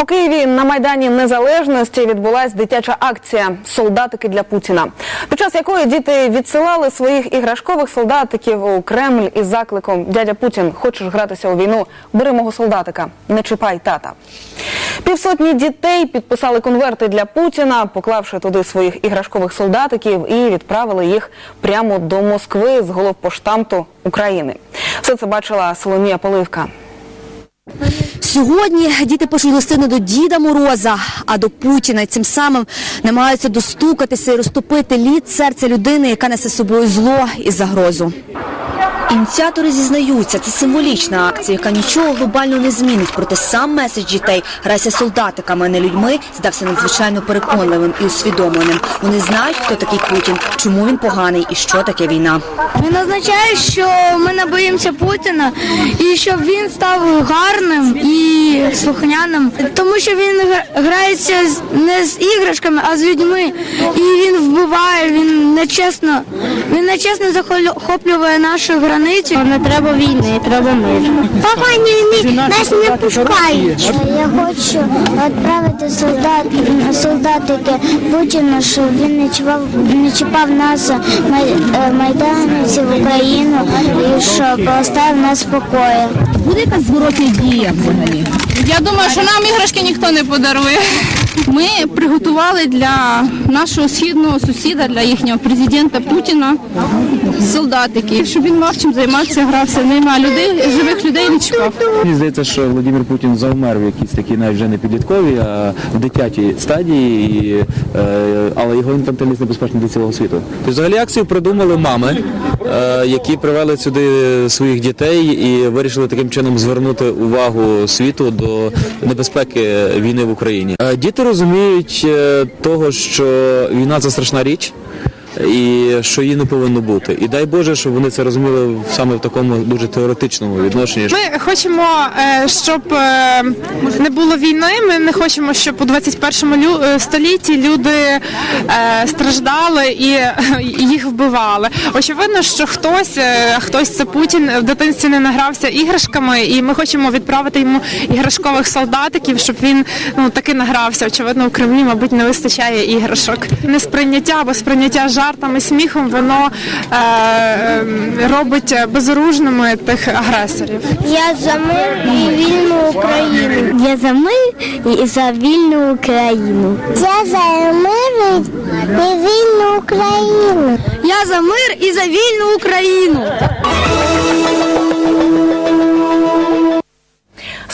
У Києві на майдані Незалежності відбулась дитяча акція Солдатики для Путіна, під час якої діти відсилали своїх іграшкових солдатиків у Кремль із закликом Дядя Путін, хочеш гратися у війну? Бери мого солдатика, не чіпай тата. Півсотні дітей підписали конверти для Путіна, поклавши туди своїх іграшкових солдатиків і відправили їх прямо до Москви з головпоштамту України. Все це бачила Соломія Поливка. Сьогодні діти пишуть листини до Діда Мороза, а до Путіна. І цим самим намагаються достукатися і розтопити лід серця людини, яка несе з собою зло і загрозу. Ініціатори зізнаються, це символічна акція, яка нічого глобально не змінить. Проте сам меседж дітей грайся солдатиками, а не людьми, здався надзвичайно переконливим і усвідомленим. Вони знають, хто такий Путін, чому він поганий і що таке війна. Він означає, що ми не боїмося Путіна і щоб він став гарним і слухняним, тому що він грається не з іграшками, а з людьми. І він вбиває, він нечесно, він нечесно захоплює нашу границю. Не треба війни, треба мир. Погані війни нас не пускають. Я хочу відправити солдат, солдатики Путіна, щоб він не чіпав, не чіпав нас май, е, майданців в Україну і щоб оставив нас в спокої. Буде якась зворотня дія взагалі? Я думаю, що нам іграшки ніхто не подарує. Ми приготували для нашого східного сусіда, для їхнього президента Путіна солдатики, щоб він мав чим займатися, грався ними, людей, живих людей не чіпав. Мені здається, що Володимир Путін завмер в якійсь такій навіть вже не підлітковій, а в дитячій стадії, і, е, але його інфантилізм небезпечний для цілого світу. Тобто, взагалі акцію придумали мами, е, які привели сюди своїх дітей і вирішили таким чином звернути увагу світу до небезпеки війни в Україні. Е, Діти розуміють того, що війна це страшна річ. І що її не повинно бути, і дай Боже, щоб вони це розуміли саме в такому дуже теоретичному відношенні. Ми хочемо, е, щоб е, не було війни. Ми не хочемо, щоб у 21 лю- е, столітті люди страждали і їх вбивали. Очевидно, що хтось, хтось це Путін в дитинстві не награвся іграшками, і ми хочемо відправити йому іграшкових солдатиків, щоб він ну таки награвся. Очевидно, у Кремлі, мабуть, не вистачає іграшок. Несприйняття або сприйняття жартами, сміхом, воно е, е, робить безоружними тих агресорів. Я за мир і вільну Україну. Я за мир і за вільну Україну. Я за мир і вільну Україну. Я за мир і за вільну Україну.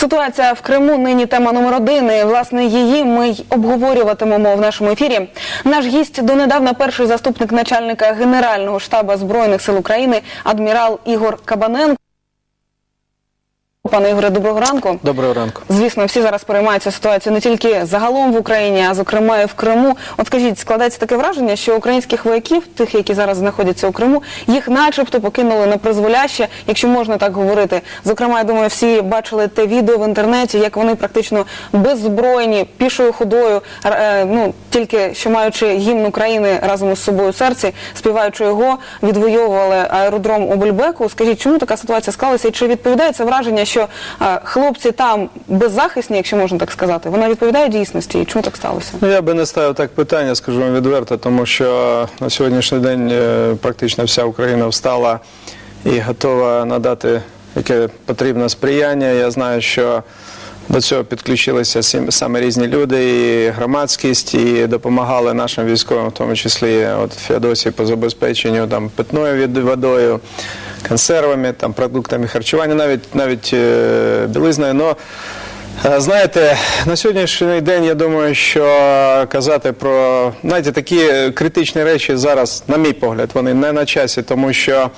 Ситуація в Криму нині тема номер один. І, власне, її ми й обговорюватимемо в нашому ефірі. Наш гість донедавна перший заступник начальника Генерального штабу збройних сил України адмірал Ігор Кабаненко. Пане Ігоре, доброго ранку. Доброго ранку. Звісно, всі зараз переймаються ситуацією не тільки загалом в Україні, а зокрема і в Криму. От скажіть, складається таке враження, що українських вояків, тих, які зараз знаходяться у Криму, їх начебто покинули на призволяще, якщо можна так говорити. Зокрема, я думаю, всі бачили те відео в інтернеті, як вони практично беззбройні, пішою ходою, е, ну тільки що маючи гімн України разом із собою в серці, співаючи його, відвоювали аеродром у Бульбеку. Скажіть, чому така ситуація склалася? І чи відповідає це враження, що е, хлопці там беззахисні, якщо можна так сказати, вона відповідає дійсності? І чому так сталося? Ну, я би не ставив так питання, скажу вам відверто, тому що на сьогоднішній день е, практично вся Україна встала і готова надати яке потрібне сприяння. Я знаю, що до цього підключилися сім- саме різні люди, і громадськість, і допомагали нашим військовим, в тому числі от Феодосії по забезпеченню там питною від- водою, консервами, там продуктами харчування, навіть навіть е, білизною. Но Е, Знаєте, на сьогоднішній день я думаю, що казати про знаєте, такі критичні речі зараз, на мій погляд, вони не на часі, тому що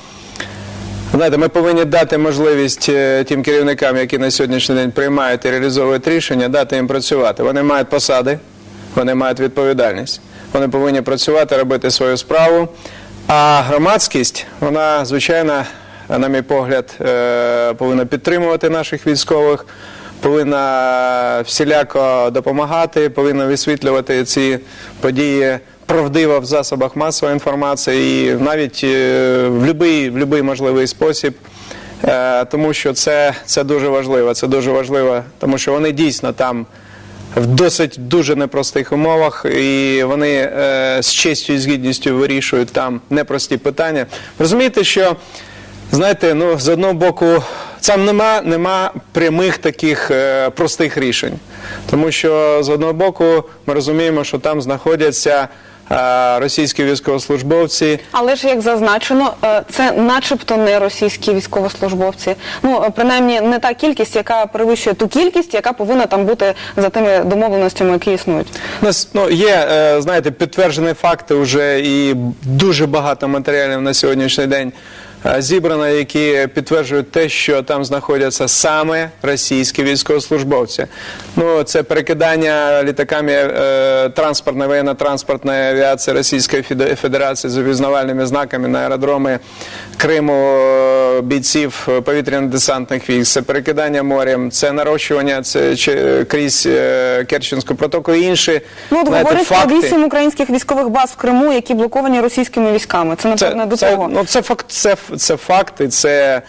знаєте, ми повинні дати можливість е, тим керівникам, які на сьогоднішній день приймають і реалізовують рішення, дати їм працювати. Вони мають посади, вони мають відповідальність. Вони повинні працювати, робити свою справу. А громадськість, вона, звичайно, на мій погляд, е, повинна підтримувати наших військових, повинна всіляко допомагати, повинна висвітлювати ці події правдиво в засобах масової інформації і навіть е, в будь-який в можливий спосіб. Е, Тому що це, це дуже важливо. Це дуже важливо, тому що вони дійсно там в досить дуже непростих умовах, і вони е, з честю і з гідністю вирішують там непрості питання. Розумієте, що знаєте, ну з одного боку, там нема, нема прямих таких е, простих рішень, тому що з одного боку ми розуміємо, що там знаходяться е, російські військовослужбовці. Але ж як зазначено, е, це начебто не російські військовослужбовці. Ну е, принаймні не та кількість, яка перевищує ту кількість, яка повинна там бути за тими домовленостями, які існують. У нас ну, є, е, знаєте, підтверджені факти вже і дуже багато матеріалів на сьогоднішній день зібрано, які підтверджують те, що там знаходяться саме російські військовослужбовці. Ну, це перекидання літаками е, транспортної воєнно-транспортної авіації Російської Феде- Федерації з опізнавальними знаками на аеродроми Криму е, бійців е, повітряно-десантних військ, це перекидання морем, це нарощування це, чи, крізь е, Керченську протоку і інші Ну от знаєте, говорять про вісім українських військових баз в Криму, які блоковані російськими військами. Це напевне до це, того. Ну, це, факт, це, це факти, це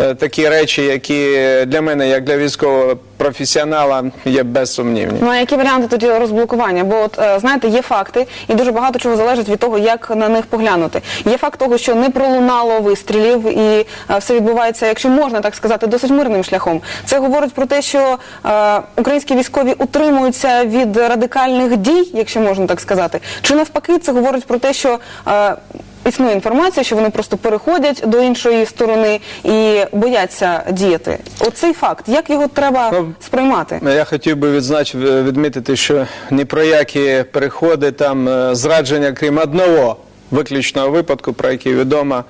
е, такі речі, які для мене, як для військового професіонала, є безсумнівні. Ну а які варіанти тоді розблокування? Бо от е, знаєте, є факти, і дуже багато чого залежить від того, як на них поглянути. Є факт того, що не пролунало вистрілів, і е, все відбувається, якщо можна так сказати, досить мирним шляхом. Це говорить про те, що е, українські військові утримуються від радикальних дій, якщо можна так сказати. Чи навпаки, це говорить про те, що е, Існує інформація, що вони просто переходять до іншої сторони і бояться діяти. Оцей факт, як його треба Ну, сприймати? Я хотів би відзнач, відмітити, що ні про які переходи, там е, зрадження, крім одного виключного випадку, про який відомо, е,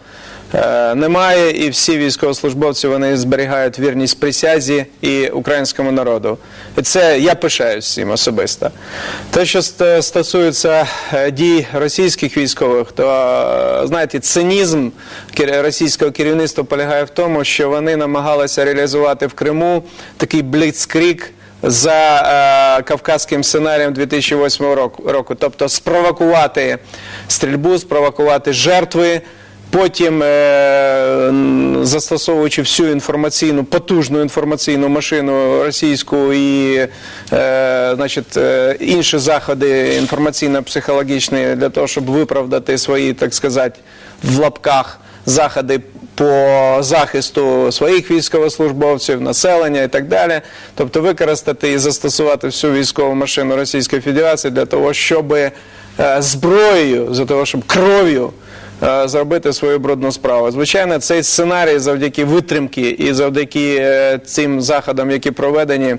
немає. І всі військовослужбовці вони зберігають вірність присязі і українському народу. І це я пишаюсь цим особисто. Те, що ст- стосується е, дій російських військових, то е, знаєте, цинізм російського керівництва полягає в тому, що вони намагалися реалізувати в Криму такий бліцкрік за е, кавказьким сценарієм 2008 року, року, тобто спровокувати стрільбу, спровокувати жертви. Потім, е, застосовуючи всю інформаційну, потужну інформаційну машину російську і е, значить, е, інші заходи інформаційно-психологічні для того, щоб виправдати свої, так сказати, в лапках заходи по захисту своїх військовослужбовців, населення і так далі. Тобто використати і застосувати всю військову машину Російської Федерації для того, щоб зброєю, для того, щоб кров'ю зробити свою брудну справу. Звичайно, цей сценарій завдяки витримки і завдяки е, цим заходам, які проведені, е,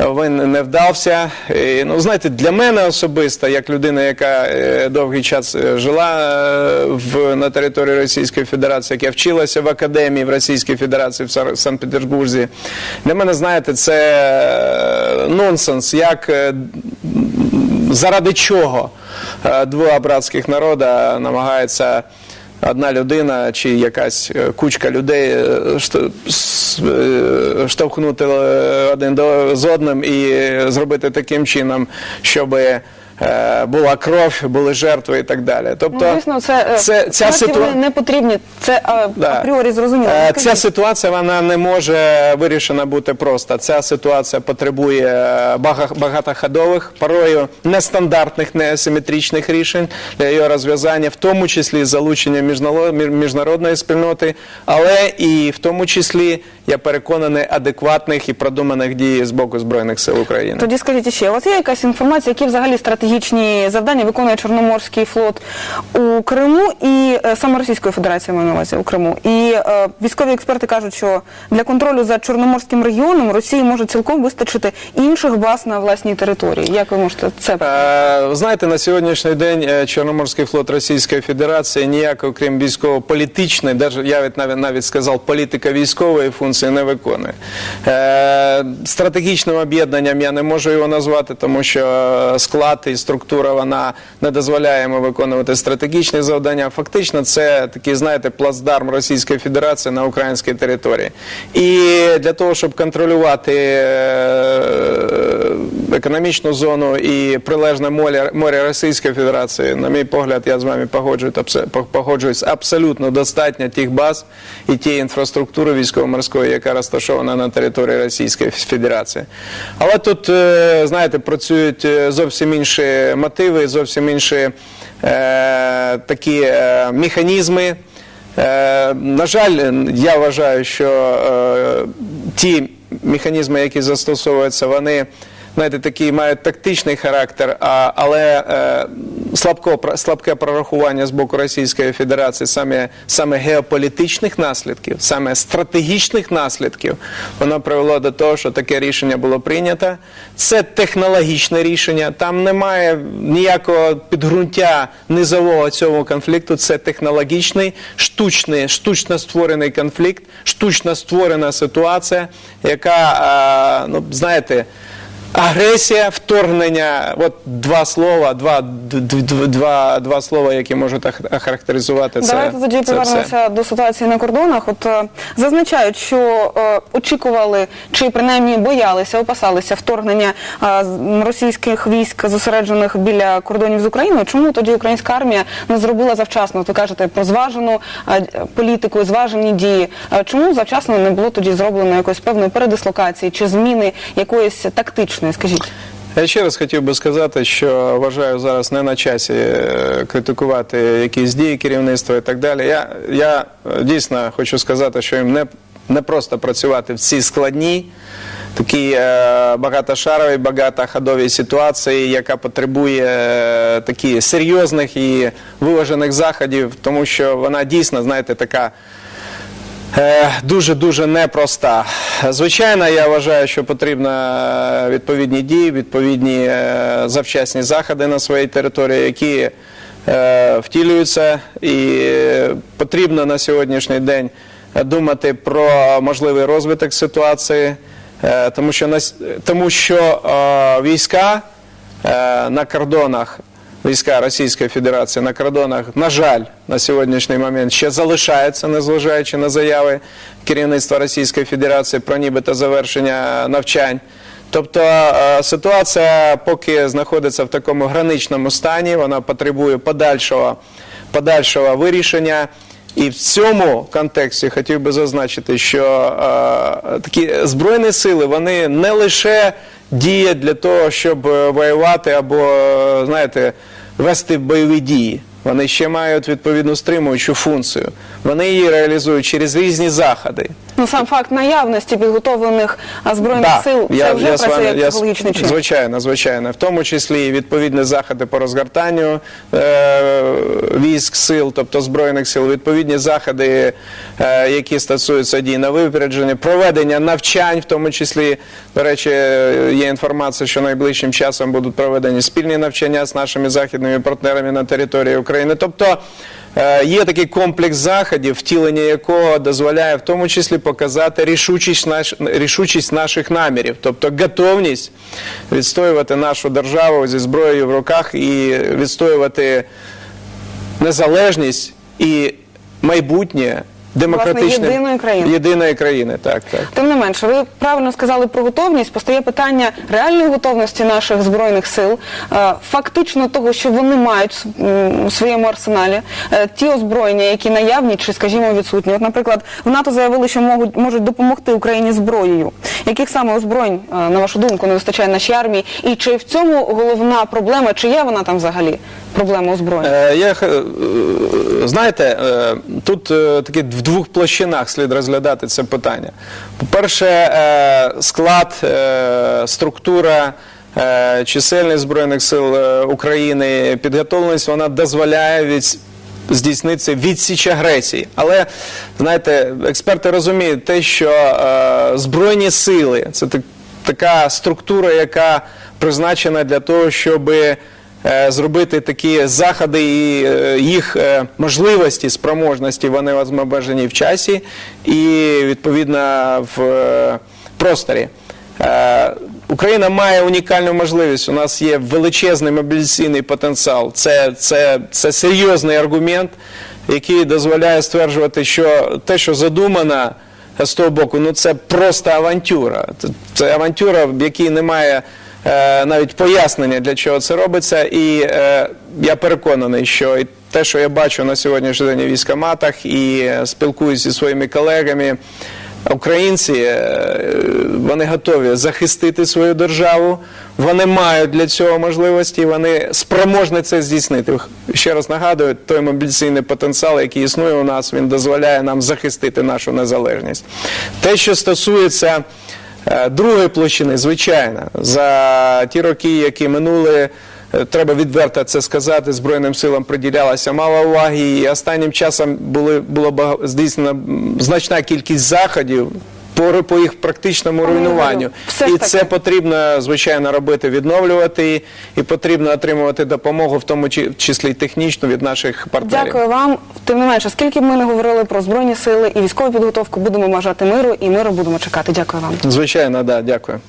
він не вдався. І, ну, знаєте, для мене особисто, як людина, яка е, довгий час е, жила е, в, на території Російської Федерації, яка вчилася в академії в Російській Федерації в Сар- Санкт-Петербурзі, для мене, знаєте, це е, нонсенс, як е, заради чого е, два братських народа намагається одна людина чи якась е, кучка людей е, е, штовхнути е, один з одним і зробити таким чином, щоб була кров, були жертви і так далі. Тобто, Ну, звісно, це, е, це ця ситуація. не потрібні. Це е, Да. апріорі зрозуміло. Е, Ця ситуація вона не може вирішена бути просто. Ця ситуація потребує е, бага- багатоходових, порою нестандартних, неасиметричних рішень для її розв'язання, в тому числі з залученням міжнародної спільноти, але і в тому числі, я переконаний, адекватних і продуманих дій з боку Збройних сил України. Тоді скажіть ще, у вас є якась інформація, які взагалі стратегічні завдання виконує Чорноморський флот у Криму і е, саме Російської Федерації маю на увазі у Криму. І е, військові експерти кажуть, що для контролю за Чорноморським регіоном Росії може цілком вистачити інших баз на власній території. Як ви можете це Е, Знаєте, на сьогоднішній день е, Чорноморський флот Російської Федерації ніяк, окрім військово-політичної, я навіть, навіть, сказав, політика-військової функції не виконує. Е, Стратегічним об'єднанням я не можу його назвати, тому що е, склад і структура вона не дозволяє йому виконувати стратегічні завдання. Фактично, це такий, знаєте, плацдарм Російської Федерації на українській території. І для того, щоб контролювати е, економічну зону і прилежне море, море Російської Федерації, на мій погляд, я з вами погоджуюсь, абсолютно достатньо тих баз і тієї інфраструктури військово-морської, яка розташована на території Російської Федерації. Але тут, е, знаєте, працюють е, зовсім інші мотиви, зовсім інші е, такі е, механізми. Е, на жаль, я вважаю, що е, ті механізми, які застосовуються, вони знаєте, такі мають тактичний характер, а, але е, слабко, слабке прорахування з боку Російської Федерації саме, саме геополітичних наслідків, саме стратегічних наслідків, воно привело до того, що таке рішення було прийнято. Це технологічне рішення, там немає ніякого підґрунтя низового цього конфлікту. Це технологічний, штучний, штучно створений конфлікт, штучно створена ситуація, яка, е, ну знаєте. Агресія, вторгнення, от два слова, два, два, два слова, які можуть ох- охарактеризувати це. Давайте тоді це все. повернемося до ситуації на кордонах. От е, зазначають, що е, очікували чи принаймні боялися, опасалися вторгнення е, російських військ, зосереджених біля кордонів з Україною. Чому тоді українська армія не зробила завчасно? Ви кажете про зважену е, політику, зважені дії. Е, Чому завчасно не було тоді зроблено якоїсь певної передислокації чи зміни якоїсь тактичної? Скажіть. Я ще раз хотів би сказати, що вважаю зараз не на часі е, критикувати якісь дії керівництва і так далі. Я, я е, дійсно хочу сказати, що їм не, не просто працювати в цій складній, такій е, багатошаровій, багатоходовій ситуації, яка потребує е, такі серйозних і виважених заходів, тому що вона дійсно, знаєте, така. Е, Дуже-дуже непроста. Звичайно, я вважаю, що потрібно е, відповідні дії, відповідні е, завчасні заходи на своїй території, які е, втілюються, і потрібно на сьогоднішній день думати про можливий розвиток ситуації, тому що, тому що війська на кордонах війська Російської Федерації на кордонах, на жаль, на сьогоднішній момент ще залишаються, незважаючи на заяви керівництва Російської Федерації про нібито завершення навчань. Тобто е, ситуація поки знаходиться в такому граничному стані, вона потребує подальшого, подальшого вирішення. І в цьому контексті хотів би зазначити, що е, такі збройні сили вони не лише діють для того, щоб е, воювати або, знаєте, вести бойові дії. Вони ще мають відповідну стримуючу функцію. Вони її реалізують через різні заходи. Ну сам факт наявності підготовлених збройних Да, сил це вже з працює вами- як психологічний чин. Звичайно, звичайно. В тому числі і відповідні заходи по розгортанню е, військ сил, тобто збройних сил, відповідні заходи, е, які стосуються дій на випередження, проведення навчань, в тому числі, до речі, е, є інформація, що найближчим часом будуть проведені спільні навчання з нашими західними партнерами на території України. Тобто Е, Є такий комплекс заходів, втілення якого дозволяє в тому числі показати рішучість, наш, рішучість наших намірів, тобто готовність відстоювати нашу державу зі зброєю в руках і відстоювати незалежність і майбутнє демократичне єдиної країни. єдиної країни. Так, так. Тим не менше, ви правильно сказали про готовність. Постає питання реальної готовності наших збройних сил, е, фактично того, що вони мають у своєму арсеналі, е, ті озброєння, які наявні чи, скажімо, відсутні. От, наприклад, в НАТО заявили, що можуть, можуть допомогти Україні зброєю. Яких саме озброєнь, е, на вашу думку, не вистачає нашій армії? І чи в цьому головна проблема, чи є вона там взагалі проблема озброєння? Е, Я, знаєте, е, тут е, таки в двох площинах слід розглядати це питання. По-перше, е, склад, структура, чисельність Збройних сил України, підготовленість, вона дозволяє від здійснити відсіч агресії. Але, знаєте, експерти розуміють те, що е, Збройні сили – це так- така структура, яка призначена для того, щоби зробити такі заходи і е, їх е, можливості, спроможності, вони обмежені в часі і відповідно в е, просторі. Е, Україна має унікальну можливість. У нас є величезний мобілізаційний потенціал. Це, це, це серйозний аргумент, який дозволяє стверджувати, що те, що задумано з того боку, ну це просто авантюра. Це, авантюра, в якій немає е, навіть пояснення, для чого це робиться. І е, я переконаний, що те, що я бачу на сьогоднішній день у військоматах і е, спілкуюся зі своїми колегами. Українці е, вони готові захистити свою державу, вони мають для цього можливості, вони спроможні це здійснити. Ще раз нагадую, той мобілізаційний потенціал, який існує у нас, він дозволяє нам захистити нашу незалежність. Те, що стосується е, другої площини, звичайно, за ті роки, які минули. Е, Треба відверто це сказати. Збройним силам приділялося мало уваги, і останнім часом були було здійснено значна кількість заходів по, по їх практичному руйнуванню. все І це потрібно звичайно робити, відновлювати, і потрібно отримувати допомогу, в тому чи- числі й технічну від наших партнерів. Дякую вам. Тим не менше, скільки б ми не говорили про збройні сили і військову підготовку, будемо бажати миру і миру будемо чекати. Дякую вам. Звичайно, да, дякую.